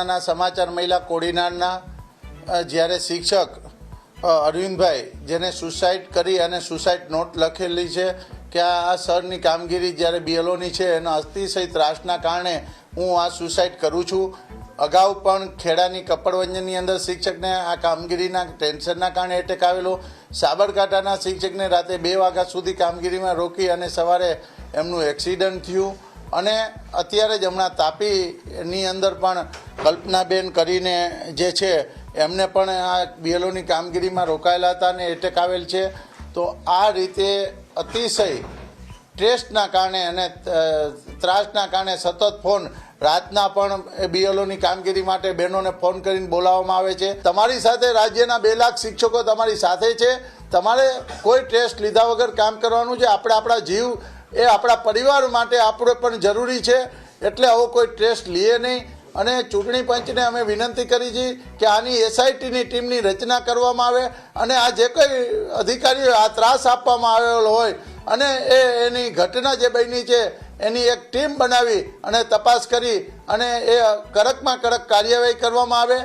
ના સમાચાર મહિલા કોડીનારના જ્યારે શિક્ષક અરવિંદભાઈ, જેને સુસાઇડ કરી અને સુસાઇડ નોટ લખેલી છે કે આ સરની કામગીરી જ્યારે બીએલઓની છે, એના અતિશય ત્રાસના કારણે હું આ સુસાઇડ કરું છું. અગાઉ પણ ખેડાની કપડવંજનની અંદર શિક્ષકને આ કામગીરીના ટેન્શનના કારણે એટેક આવેલો. સાબરકાંઠાના શિક્ષકને રાતે બે વાગ્યા સુધી કામગીરીમાં રોકી અને સવારે એમનું એક્સિડન્ટ થયું. અને અત્યારે જ હમણાં તાપીની અંદર પણ કલ્પનાબેન કરીને જે છે, એમને પણ આ બીએલઓની કામગીરીમાં રોકાયેલા હતા અને એટેક આવેલ છે. તો આ રીતે અતિશય સ્ટ્રેસના કારણે અને ત્રાસના કારણે સતત ફોન રાતના પણ બીએલઓની કામગીરી માટે બહેનોને ફોન કરીને બોલાવવામાં આવે છે. તમારી સાથે રાજ્યના બે લાખ શિક્ષકો તમારી સાથે છે. તમારે કોઈ ટેસ્ટ લીધા વગર કામ કરવાનું છે? આપણે આપણા જીવ એ આપણા પરિવાર માટે આપણે પણ જરૂરી છે. એટલે આવો કોઈ ટેસ્ટ લઈએ નહીં. અને ચૂંટણી પંચને અમે વિનંતી કરી છે કે આની એસઆઈટીની ટીમની રચના કરવામાં આવે અને આ જે કોઈ અધિકારીઓ આ ત્રાસ આપવામાં આવેલો હોય અને એ એની ઘટના જે બની છે એની એક ટીમ બનાવી અને તપાસ કરી અને એ કડકમાં કડક કાર્યવાહી કરવામાં આવે.